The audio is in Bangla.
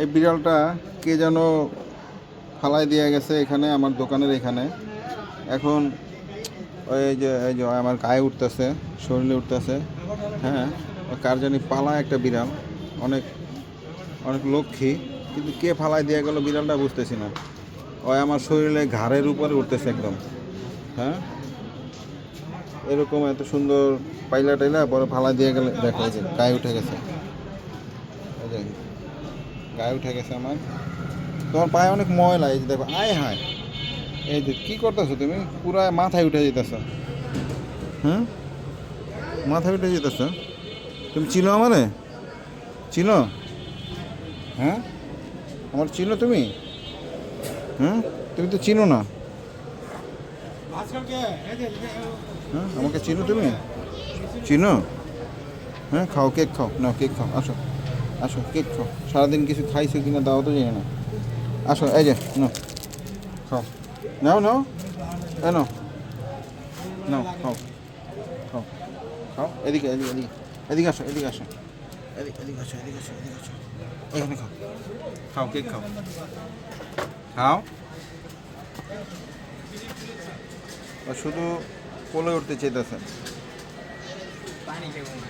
এই বিড়ালটা কে যেন ফালাই দিয়ে গেছে এখানে, আমার দোকানের এখানে। এখন ওই যে, এই যে আমার গায়ে উঠতেছে, শরীরে উঠতেছে হ্যাঁ? কার জানি পালা একটা বিড়াল, অনেক অনেক লক্ষ্মী, কিন্তু কে ফালাই দিয়ে গেল বিড়ালটা বুঝতেছি না। ওই আমার শরীরে ঘাড়ের উপরে উঠতেছে একদম হ্যাঁ? এরকম এত সুন্দর পাইলা টাইলা পরে ফালা দিয়ে গেলে, দেখা এই যে গায়ে উঠে গেছে। গায়ে উঠে গেছে আমার। তোমার পায়ে অনেক ময়লা এই যে দেখো আয় হায়। এই যে কী করতেছো তুমি? পুরা মাথায় উঠে যেতেছো। হ্যাঁ? মাথায় উঠে যেতেছো? তুমি চিনো আমারে? চিনো? হ্যাঁ? আমার চিনো তুমি? হ্যাঁ? তুমি তো চিনো না। হ্যাঁ? আমাকে চিনো তুমি? চিনো? হ্যাঁ খাও কেক খাও। না কেক খাও আসো। আসো কেক খাও সারাদিন কিছু খাইছো কিনা দাও তো জানি না। আসো, এই যে, নাও। খাও। নাও নাও। এ নাও। নাও, খাও। খাও। খাও। এদিকে এদিকে এদিকে। এদিকে আসো এদিকে আসো। এদিকে এদিকে আসো এদিকে আসো এদিকে আসো। এখানে খাও। খাও, কেক খাও। খাও। শুধু কোলে উঠতে চাইতেছে। পানি দেবো না